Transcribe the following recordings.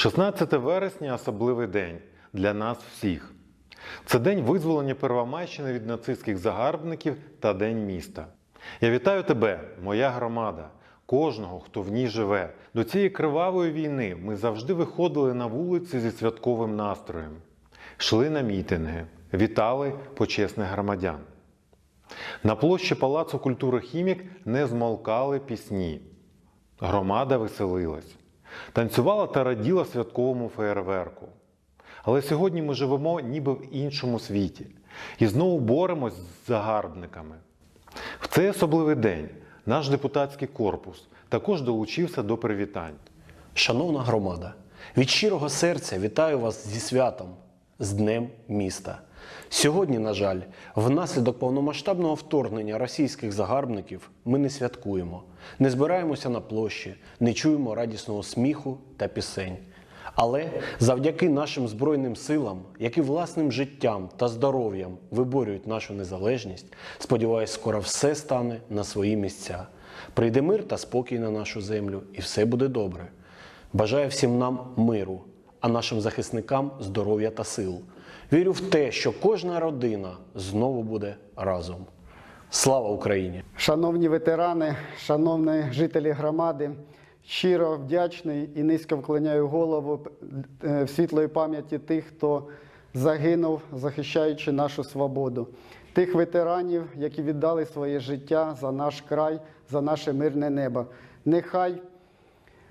16 вересня особливий день для нас всіх. Це день визволення Первомайщини від нацистських загарбників та День міста. Я вітаю тебе, моя громада, кожного, хто в ній живе. До цієї кривавої війни ми завжди виходили на вулиці зі святковим настроєм, йшли на мітинги, вітали почесних громадян. На площі Палацу культури Хімік не змолкали пісні. Громада веселилась, танцювала та раділа святковому феєрверку. Але сьогодні ми живемо ніби в іншому світі і знову боремось з загарбниками. В цей особливий день наш депутатський корпус також долучився до привітань. Шановна громада, від щирого серця вітаю вас зі святом, з Днем міста. Сьогодні, на жаль, внаслідок повномасштабного вторгнення російських загарбників ми не святкуємо, не збираємося на площі, не чуємо радісного сміху та пісень. Але завдяки нашим Збройним силам, які власним життям та здоров'ям виборюють нашу незалежність, сподіваюсь, скоро все стане на свої місця. Прийде мир та спокій на нашу землю, і все буде добре. Бажаю всім нам миру, а нашим захисникам здоров'я та сил. Вірю в те, що кожна родина знову буде разом. Слава Україні! Шановні ветерани, шановні жителі громади, щиро вдячний і низько вклоняю голову е, в світлої пам'яті тих, хто загинув, захищаючи нашу свободу, тих ветеранів, які віддали своє життя за наш край, за наше мирне небо. Нехай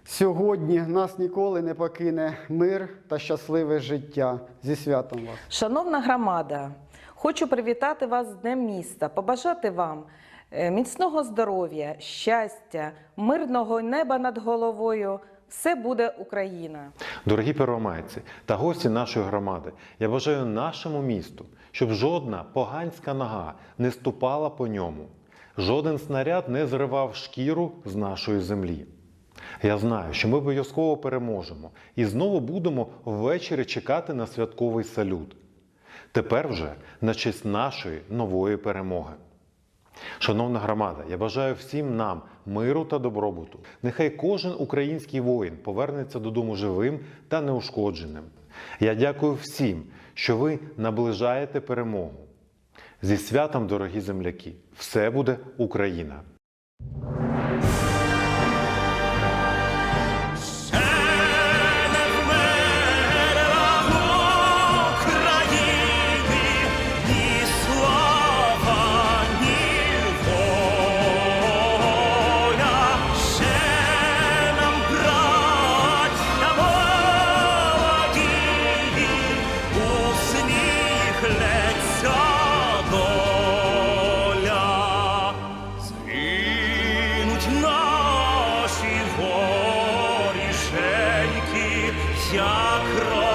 сьогодні нас ніколи не покине мир та щасливе життя. Зі святом вас! Шановна громада, хочу привітати вас з Днем міста, побажати вам е, міцного здоров'я, щастя, мирного неба над головою. Все буде Україна. Дорогі первомайці та гості нашої громади, я бажаю нашому місту, щоб жодна поганська нога не ступала по ньому, жоден снаряд не зривав шкіру з нашої землі. Я знаю, що ми обов'язково переможемо і знову будемо ввечері чекати на святковий салют. Тепер вже на честь нашої нової перемоги. Шановна громада, я бажаю всім нам миру та добробуту. Нехай кожен український воїн повернеться додому живим та неушкодженим. Я дякую всім, що ви наближаєте перемогу. Зі святом, дорогі земляки, все буде Україна! як кров.